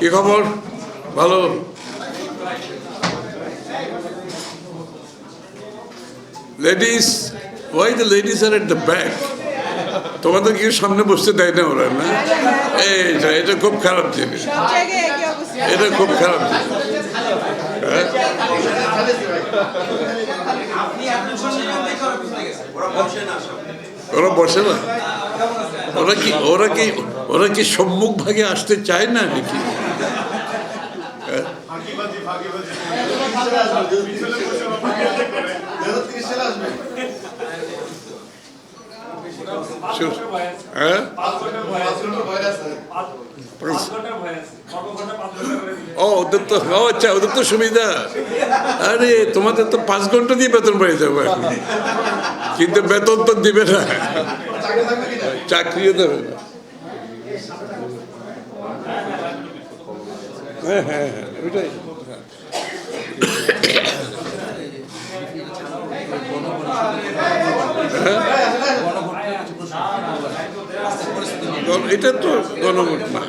কি খবর? ভালো? Ladies why the ladies R at the back তোমাদের কি সামনে বসতে দেয় না ওরা, না? এইটা এটা খুব খারাপ জিনিস। এটা খুব খারাপ হ্যাঁ? ওরা বসে না? ওরা কি ওরা কি ওরা কি সম্মুখ ভাগে আসতে চায় না নাকি ফাঁকিবাজি ফাঁকিবাজি পিছনে বসে ফাঁকিবাজি করে তিরিশ সালে আসবে শু- হ্যাঁ পাঁচ ঘণ্টা ভয় আছে ও ওদের তো আচ্ছা ওদের তো সুবিধা। আরে, তোমাদের তো পাঁচ ঘণ্টা দিয়ে বেতন পেয়ে যাব কিন্তু বেতন তো দিবে না। চাকরিও দেবে না। হ্যাঁ হ্যাঁ হ্যাঁ ওইটাই। এটা তো গণভোট, না।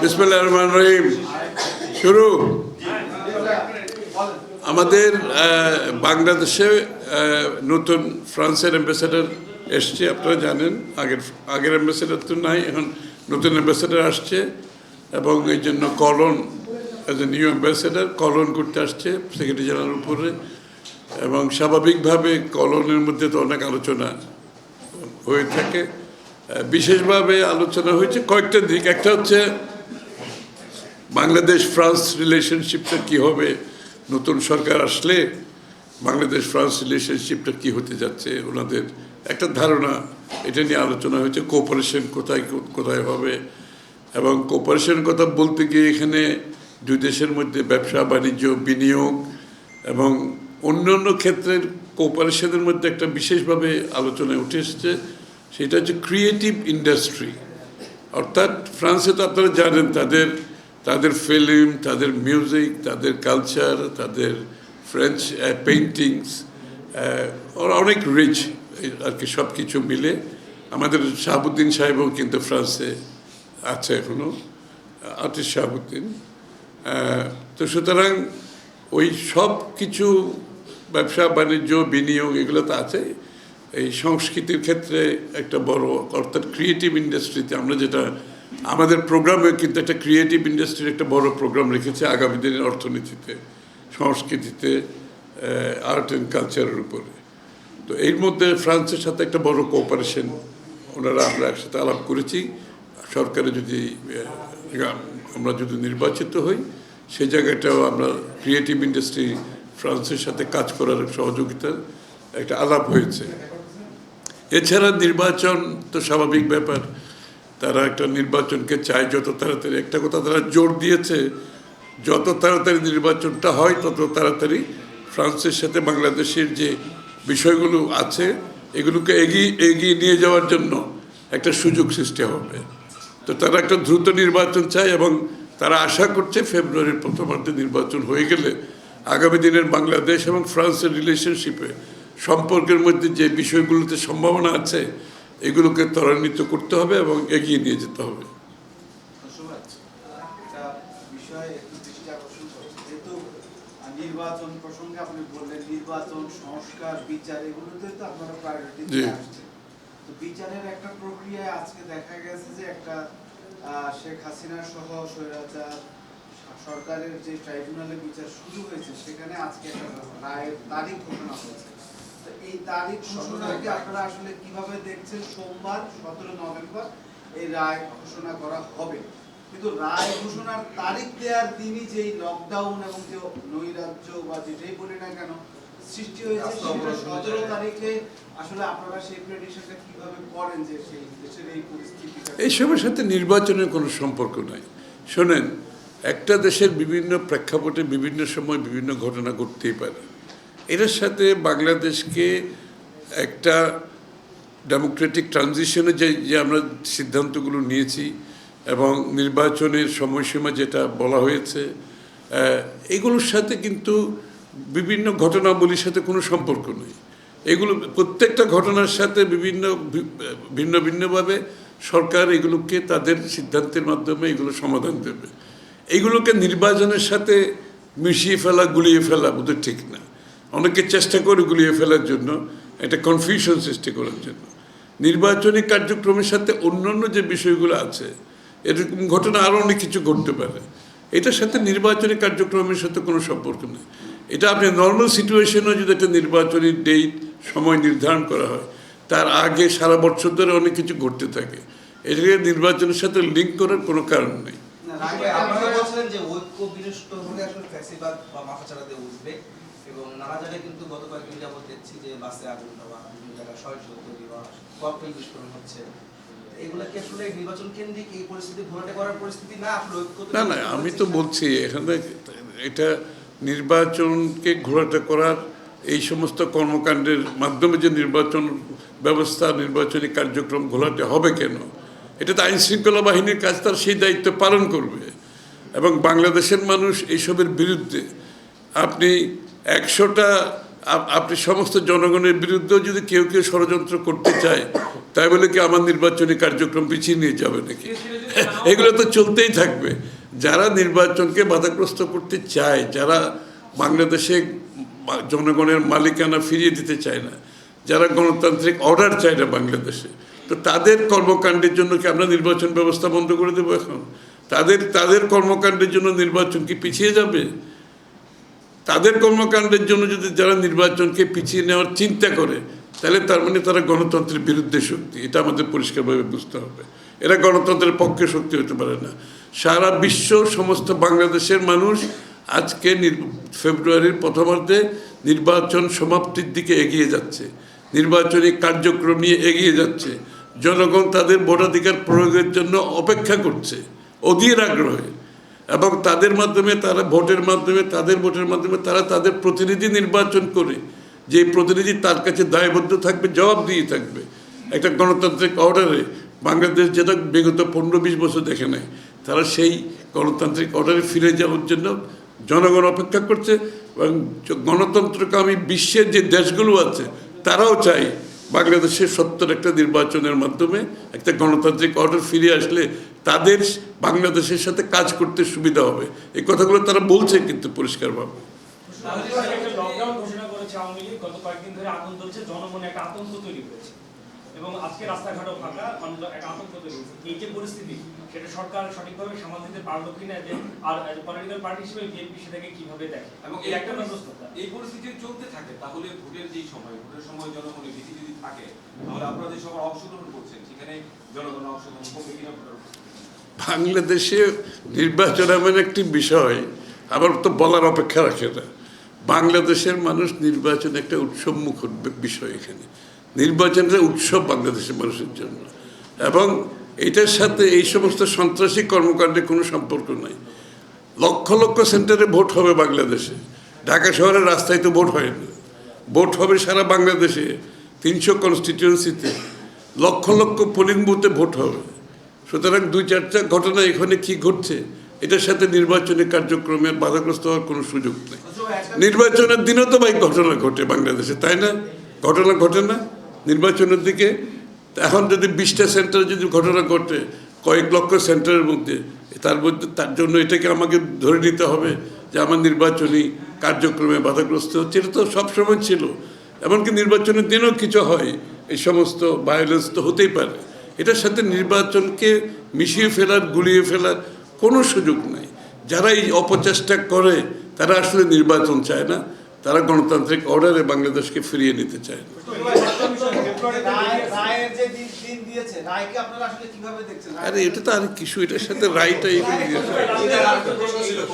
বিসমুল্লাহ রহমান রহিম। শুরু। আমাদের বাংলাদেশে নতুন ফ্রান্সের অ্যাম্বাসেডার এসছে, আপনারা জানেন। আগের আগের অ্যাম্বাসেডার তো নাই, এখন নতুন অ্যাম্বাসেডার আসছে। এবং এই জন্য কলন অ্যাজ এ নিউ অ্যাম্বাসেডার কলন করতে আসছে সেক্রেটারি জেনারেল উপরে। এবং স্বাভাবিকভাবে কলনের মধ্যে তো অনেক আলোচনা হয়ে থাকে। বিশেষভাবে আলোচনা হয়েছে কয়েকটা দিক। একটা হচ্ছে বাংলাদেশ ফ্রান্স রিলেশনশিপটা কি হবে? নতুন সরকার আসলে বাংলাদেশ ফ্রান্স রিলেশনশিপটা কি হতে যাচ্ছে? ওনাদের একটা ধারণা, এটা নিয়ে আলোচনা হয়েছে কোঅপারেশন কোথায় কোথায় হবে? এবং কোঅপারেশন কথা বলতে গিয়ে এখানে দুই দেশের মধ্যে ব্যবসা, বাণিজ্য, বিনিয়োগ এবং অন্য অন্য ক্ষেত্রের কোঅপারেশনের মধ্যে একটা বিশেষভাবে আলোচনায় উঠে এসেছে। সেটা হচ্ছে ক্রিয়েটিভ ইন্ডাস্ট্রি অর্থাৎ ফ্রান্সে তো আপনারা জানেন তাদের তাদের ফিল্ম তাদের মিউজিক তাদের কালচার তাদের ফ্রেঞ্চ পেন্টিংস ওরা অনেক রিচ আর কি সব কিছু মিলে। আমাদের শাহাবুদ্দিন সাহেবও কিন্তু ফ্রান্সে আছে এখনও আর্টিস্ট শাহাবুদ্দিন। তো সুতরাং ওই সব কিছু ব্যবসা, বাণিজ্য, বিনিয়োগ, এগুলো তো আছে। এই সংস্কৃতির ক্ষেত্রে একটা বড়, অর্থাৎ ক্রিয়েটিভ ইন্ডাস্ট্রিতে আমরা যেটা, আমাদের প্রোগ্রামে কিন্তু একটা ক্রিয়েটিভ ইন্ডাস্ট্রির একটা বড় প্রোগ্রাম রেখেছে আগামী দিনের অর্থনীতিতে, সংস্কৃতিতে আর্ট অ্যান্ড কালচারের উপরে। তো এর মধ্যে ফ্রান্সের সাথে একটা বড় কোঅপারেশন ওনারা আমরা একসাথে আলাপ করেছি। সরকারে যদি আমরা যদি নির্বাচিত হই, সে জায়গাটাও আমরা ক্রিয়েটিভ ইন্ডাস্ট্রি ফ্রান্সের সাথে কাজ করার সহযোগিতার একটা আলাপ হয়েছে। এছাড়া নির্বাচন তো স্বাভাবিক ব্যাপার। তারা একটা নির্বাচনকে চায় যত তাড়াতাড়ি। একটা কথা তারা জোর দিয়েছে, যত তাড়াতাড়ি নির্বাচনটা হয়, তত তাড়াতাড়ি ফ্রান্সের সাথে বাংলাদেশের যে বিষয়গুলো আছে, এগুলোকে এগিয়ে এগিয়ে নিয়ে যাওয়ার জন্য একটা সুযোগ সৃষ্টি হবে। তো তারা একটা দ্রুত নির্বাচন চায় এবং তারা আশা করছে ফেব্রুয়ারির প্রথমার্ধে নির্বাচন হয়ে গেলে আগামী দিনের বাংলাদেশ এবং ফ্রান্সের রিলেশনশিপে সম্পর্কের মধ্যে যে বিষয়গুলোতে সম্ভাবনা আছে এগুলোকে ত্বরান্বিত করতে হবে এবং এগিয়ে নিয়ে যেতে হবে। নির্বাচন প্রসঙ্গে আপনি বললেন নির্বাচন সংস্কার বিচার এগুলোতে তো আপনারা প্রায়োরিটি বিচারের একটা প্রক্রিয়ায় আজকে দেখা গেছে যে একটা শেখ হাসিনা সহ স্বৈরাচার সরকারের যে ট্রাইব্যুনালে বিচার শুরু হয়েছে, সেখানে আজকে একটা রায়ের তারিখ ঘোষণা হয়েছে। এই তারিখ ঘোষণাকে আপনারা আসলে কীভাবে দেখছেন সোমবার, সতেরো নভেম্বর এই রায় ঘোষণা করা হবে? কিন্তু রায় ঘোষণার তারিখ দেওয়ার দিনই যেই লকডাউন এবং যে নৈরাজ্য বা যেটাই বলি না কেন সৃষ্টি হয়েছে সেটা সতেরো তারিখে। আসলে আপনারা সেই প্রেডিকশনটা কীভাবে করেন যে সেই দেশের এই পরিস্থিতিটা এইসবের সাথে নির্বাচনের কোনো সম্পর্ক নাই। শোনেন একটা দেশের বিভিন্ন প্রেক্ষাপটে বিভিন্ন সময় বিভিন্ন ঘটনা ঘটতেই পারে। এটার সাথে বাংলাদেশকে একটা ডেমোক্রেটিক ট্রানজিশনে যে যে আমরা সিদ্ধান্তগুলো নিয়েছি এবং নির্বাচনের সময়সীমা যেটা বলা হয়েছে এগুলোর সাথে কিন্তু বিভিন্ন ঘটনাবলীর সাথে কোনো সম্পর্ক নেই। এগুলো প্রত্যেকটা ঘটনার সাথে বিভিন্ন ভিন্ন ভিন্নভাবে সরকার এগুলোকে তাদের সিদ্ধান্তের মাধ্যমে এগুলো সমাধান দেবে। এইগুলোকে নির্বাচনের সাথে মিশিয়ে ফেলা, গুলিয়ে ফেলা বোধহয় ঠিক না। অনেকে চেষ্টা করে গুলিয়ে ফেলার জন্য, একটা কনফিউশন সৃষ্টি করার জন্য। নির্বাচনী কার্যক্রমের সাথে অন্যান্য যে বিষয়গুলো আছে, এরকম ঘটনা আরও অনেক কিছু ঘটতে পারে। এটার সাথে নির্বাচনী কার্যক্রমের সাথে কোনো সম্পর্ক নেই। এটা আপনি নর্মাল সিচুয়েশনেও যদি একটা নির্বাচনী ডেট সময় নির্ধারণ করা হয় তার আগে সারা বছর ধরে অনেক কিছু ঘটতে থাকে। এটাকে নির্বাচনের সাথে লিঙ্ক করার কোনো কারণ নেই। এবং নানা জায়গায় কিন্তু গত কয়েকদিন যাবত দেখছি যে বাসে আগুন দেওয়া বিভিন্ন জায়গায় তৈরি ককটেল বিস্ফোরণ হচ্ছে। না না আমি তো বলছি এখানে এটা নির্বাচনকে ঘোরাটা করার এই সমস্ত কর্মকাণ্ডের মাধ্যমে যে নির্বাচন ব্যবস্থা নির্বাচনী কার্যক্রম ঘোলাটে হবে কেন? এটা তো আইন শৃঙ্খলা বাহিনীর কাজ তার সেই দায়িত্ব পালন করবে। এবং বাংলাদেশের মানুষ এইসবের বিরুদ্ধে আপনি একশোটা আপনি সমস্ত জনগণের বিরুদ্ধেও যদি কেউ কেউ ষড়যন্ত্র করতে চায় তাই বলে কি আমার নির্বাচনী কার্যক্রম পিছিয়ে নিয়ে যাবে নাকি? এগুলো তো চলতেই থাকবে। যারা নির্বাচনকে বাধাগ্রস্ত করতে চায়, যারা বাংলাদেশে জনগণের মালিকানা ফিরিয়ে দিতে চায় না, যারা গণতান্ত্রিক অর্ডার চায় না বাংলাদেশে, তো তাদের কর্মকাণ্ডের জন্য কি আমরা নির্বাচন ব্যবস্থা বন্ধ করে দেবো এখন? তাদের তাদের কর্মকাণ্ডের জন্য নির্বাচন কি পিছিয়ে যাবে? তাদের কর্মকাণ্ডের জন্য যদি যারা নির্বাচনকে পিছিয়ে নেওয়ার চিন্তা করে, তাহলে তার মানে তারা গণতন্ত্রের বিরুদ্ধে শক্তি, এটা আমাদের পরিষ্কারভাবে বুঝতে হবে। এরা গণতন্ত্রের পক্ষে শক্তি হতে পারে না। সারা বিশ্ব, সমস্ত বাংলাদেশের মানুষ আজকে ফেব্রুয়ারির প্রথমার্ধে নির্বাচন সমাপ্তির দিকে এগিয়ে যাচ্ছে। নির্বাচনী কার্যক্রম নিয়ে এগিয়ে যাচ্ছে। জনগণ তাদের ভোটাধিকার প্রয়োগের জন্য অপেক্ষা করছে, অধীর আগ্রহে। এবং তাদের মাধ্যমে তারা ভোটের মাধ্যমে, তাদের ভোটের মাধ্যমে তারা তাদের প্রতিনিধি নির্বাচন করে। যে প্রতিনিধি তার কাছে দায়বদ্ধ থাকবে জবাব দিয়ে থাকবে। একটা গণতান্ত্রিক অর্ডারে বাংলাদেশ যেটা বিগত পনেরো বিশ বছর দেখে নেয়। তারা সেই গণতান্ত্রিক অর্ডারে ফিরে যাওয়ার জন্য জনগণ অপেক্ষা করছে এবং গণতন্ত্রকামী বিশ্বের যে দেশগুলো আছে, তারাও চায় বাংলাদেশের সত্তর একটা নির্বাচনের মাধ্যমে একটা গণতান্ত্রিক অর্ডার ফিরে আসলে তাদের বাংলাদেশের সাথে কাজ করতে সুবিধা হবে। এই কথাগুলো তারা বলছে কিন্তু পরিষ্কারভাবে। ঘোষণা করেছে আওয়ামী লীগ। গত কয়েকদিন ধরে আগুন চলছে একটা আতঙ্ক তৈরি এবং আজকে রাস্তাঘাটও ফাঁকা মানুষ একটা আতঙ্ক তৈরি হয়েছে। এই যে পরিস্থিতি সেটা সরকার সঠিকভাবে সামাল দিতে পারল কিনা যে আর পলিটিক্যাল পার্টি হিসেবে বিএনপি সেটাকে কীভাবে দেখে? এবং এই একটা পরিস্থিতি- এই পরিস্থিতি চলতে থাকে তাহলে ভোটের যেই সময় ভোটের সময় জনগণের ভীতি যদি থাকে তাহলে আপনারা যে সবার অংশগ্রহণ করছেন সেখানে জনগণ অংশগ্রহণ করবে কিনা ভোটার বাংলাদেশে নির্বাচন এমন একটি বিষয় আবার তো বলার অপেক্ষা রাখে না। বাংলাদেশের মানুষ নির্বাচন একটা উৎসবমুখ বিষয় এখানে। নির্বাচনটা উৎসব বাংলাদেশের মানুষের জন্য। এবং এটার সাথে এই সমস্ত সন্ত্রাসী কর্মকাণ্ডের কোনো সম্পর্ক নাই। লক্ষ লক্ষ সেন্টারে ভোট হবে বাংলাদেশে। ঢাকা শহরের রাস্তায় তো ভোট হয় না ভোট হবে সারা বাংলাদেশে তিনশো কনস্টিটিউয়েন্সিতে লক্ষ লক্ষ পোলিং বুথে ভোট হবে। সুতরাং দুই চারটা ঘটনা এখানে কি ঘটছে, এটার সাথে নির্বাচনী কার্যক্রমে বাধাগ্রস্ত হওয়ার কোনো সুযোগ নেই। নির্বাচনের দিনও তো ভাই ঘটনা ঘটে বাংলাদেশে, তাই না? ঘটনা ঘটে না? নির্বাচনের দিকে, এখন যদি বিশটা সেন্টারে যদি ঘটনা ঘটে, কয়েক লক্ষ সেন্টারের মধ্যে, তার মধ্যে, তার জন্য এটাকে আমাকে ধরে নিতে হবে যে আমার নির্বাচনী কার্যক্রমে বাধাগ্রস্ত হচ্ছে। এটা তো সবসময় ছিল। এমনকি নির্বাচনের দিনও কিছু হয়, এই সমস্ত ভায়োলেন্স তো হতেই পারে। এটার সাথে নির্বাচনকে মিশিয়ে ফেলার, গুলিয়ে ফেলার কোনো সুযোগ নাই। যারা এই অপচেষ্টা করে, তারা আসলে নির্বাচন চায় না। তারা গণতান্ত্রিক অর্ডারে বাংলাদেশকে ফিরিয়ে নিতে চায় না। যে দিন দিন দিয়েছে রায়কে আপনারা আসলে কীভাবে দেখছেন? আরে এটা তো আর কিছু এটার সাথে রাইটা এগুলো দিয়েছে।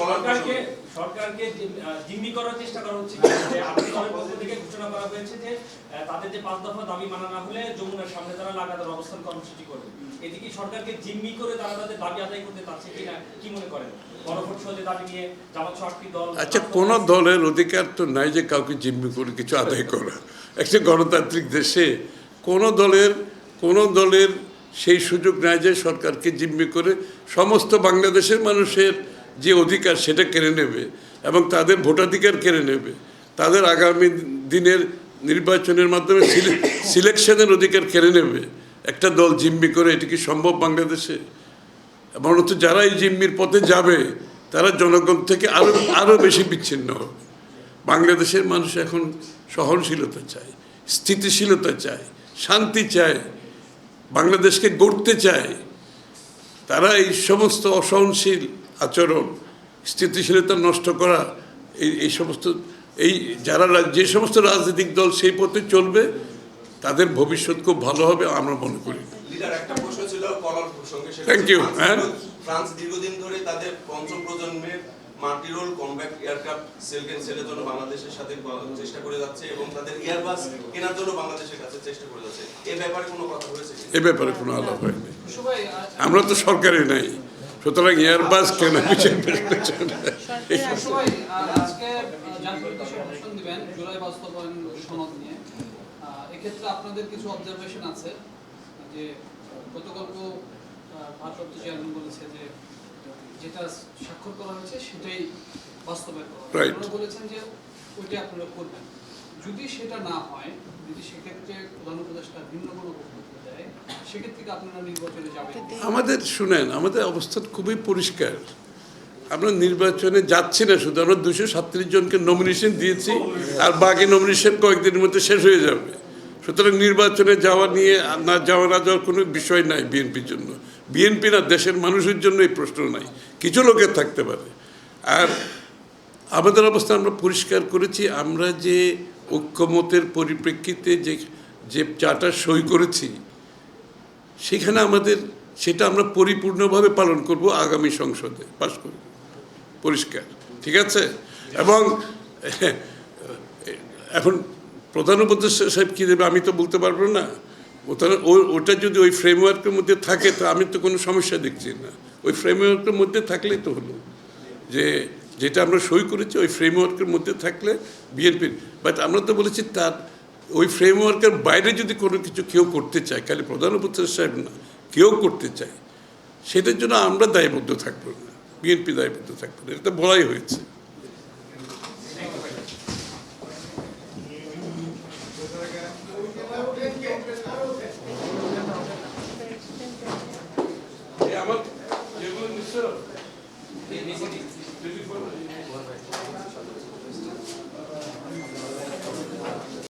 সরকারকে সরকারকে জিম্মি করার চেষ্টা করা হচ্ছে। আপনি পক্ষ থেকে ঘোষণা করা হয়েছে যে তাদের যে পাঁচ দফা দাবি মানা না হলে যমুনার সামনে তারা লাগাতার অবস্থান কর্মসূচি করবে। এদিকে সরকারকে জিম্মি করে তারা তাদের দাবি আদায় করতে কিনা কি মনে করেন? গণভোট সহ যে দাবি নিয়ে জামাত শক্তি দল আচ্ছা কোন দলের অধিকার তো নাই যে কাউকে জিম্মি করে কিছু আদায় করা। একটা গণতান্ত্রিক দেশে কোন দলের কোন দলের সেই সুযোগ নেয় যে সরকারকে জিম্মি করে সমস্ত বাংলাদেশের মানুষের যে অধিকার সেটা কেড়ে নেবে এবং তাদের ভোটাধিকার কেড়ে নেবে। তাদের আগামী দিনের নির্বাচনের মাধ্যমে সিলেকশনের অধিকার কেড়ে নেবে। একটা দল জিম্মি করে এটি কি সম্ভব বাংলাদেশে? এবং বরঞ্চ যারা এই জিম্মির পথে যাবে, তারা জনগণ থেকে আরও আরও বেশি বিচ্ছিন্ন হবে। বাংলাদেশের মানুষ এখন সহনশীলতা চায়, স্থিতিশীলতা চায়, শান্তি চায় বাংলাদেশকে গড়তে চায় তারা এই সমস্ত অসহনশীল আচরণ স্থিতিশীলতা নষ্ট করা এই এই সমস্ত এই যারা যে সমস্ত রাজনৈতিক দল সেই পথে চলবে তাদের ভবিষ্যৎ খুব ভালো হবে আমরা মনে করি you, ফ্রান্স হ্যাঁ। ফ্রান্স দীর্ঘদিন ধরে তাদের পঞ্চম প্রজন্মের মাল্টিরোল কমব্যাট এয়ারক্রাফট সেলকেন সেলের জন্য বাংলাদেশের সাথে চেষ্টা করে যাচ্ছে এবং তাদের এয়ারবাস কেনার জন্য বাংলাদেশের কাছে চেষ্টা করে যাচ্ছে। এ ব্যাপারে কোনো কথা হয়েছে এ ব্যাপারে কোনো আলাপ হয়নি। আমরা তো সরকারে নাই। সুতরাং এয়ারবাস কেন বিষয়ে জুলাই বাস্তবায়ন সনদ নিয়ে। আহ, এক্ষেত্রে আপনাদের কিছু অবজারভেশন আছে যে গতকাল ভারপ্রাপ্ত চেয়ারম্যান বলেছে যে যেটা স্বাক্ষর করা হয়েছে সেটাই বাস্তবায়ন করা আপনারা বলেছেন যে ওইটা আপনারা করবেন। যদি সেটা না হয় যদি সেক্ষেত্রে প্রধান উপদেষ্টা ভিন্ন কোনো বক্তব্য দেয় সেক্ষেত্রে আপনারা নির্বাচনে যাবেন? আমাদের শুনেন আমাদের অবস্থা খুবই পরিষ্কার। আমরা নির্বাচনে যাচ্ছি না শুধু আমরা দুশো সাতত্রিশ জনকে নমিনেশন দিয়েছি আর বাকি নমিনেশন কয়েকদিনের মধ্যে শেষ হয়ে যাবে। সুতরাং নির্বাচনে যাওয়া নিয়ে আর না যাওয়া না যাওয়ার কোনো বিষয় নাই বিএনপির জন্য। বিএনপি না দেশের মানুষের জন্য এই প্রশ্ন নাই। কিছু লোকের থাকতে পারে। আর আমাদের অবস্থা আমরা পরিষ্কার করেছি, আমরা যে ঐক্যমতের পরিপ্রেক্ষিতে যে যে চার্টার সই করেছি, সেখানে আমাদের, সেটা আমরা পরিপূর্ণভাবে পালন করব আগামী সংসদে, পাশ করব। পরিষ্কার, ঠিক আছে? এবং, এখন প্রধান উপদেষ্টা সাহেব কী দেবে আমি তো বলতে পারব না। ওটা যদি ওই ফ্রেমওয়ার্কের মধ্যে থাকে, তো আমি তো কোনো সমস্যা দেখছি না। ওই ফ্রেমওয়ার্কের মধ্যে থাকলেই তো হলো। যে, যেটা আমরা সই করেছি, ওই ফ্রেমওয়ার্কের মধ্যে থাকলে বিএনপির বাট আমরা তো বলেছি তার, ওই ফ্রেমওয়ার্কের বাইরে যদি কোনো কিছু কেউ করতে চায়, খালি প্রধান উপদেষ্টা সাহেব না, কেউ করতে চায়, সেটার জন্য আমরা দায়বদ্ধ থাকব না। বিএনপি দায়বদ্ধ থাকব না। এটা বলাই হয়েছে।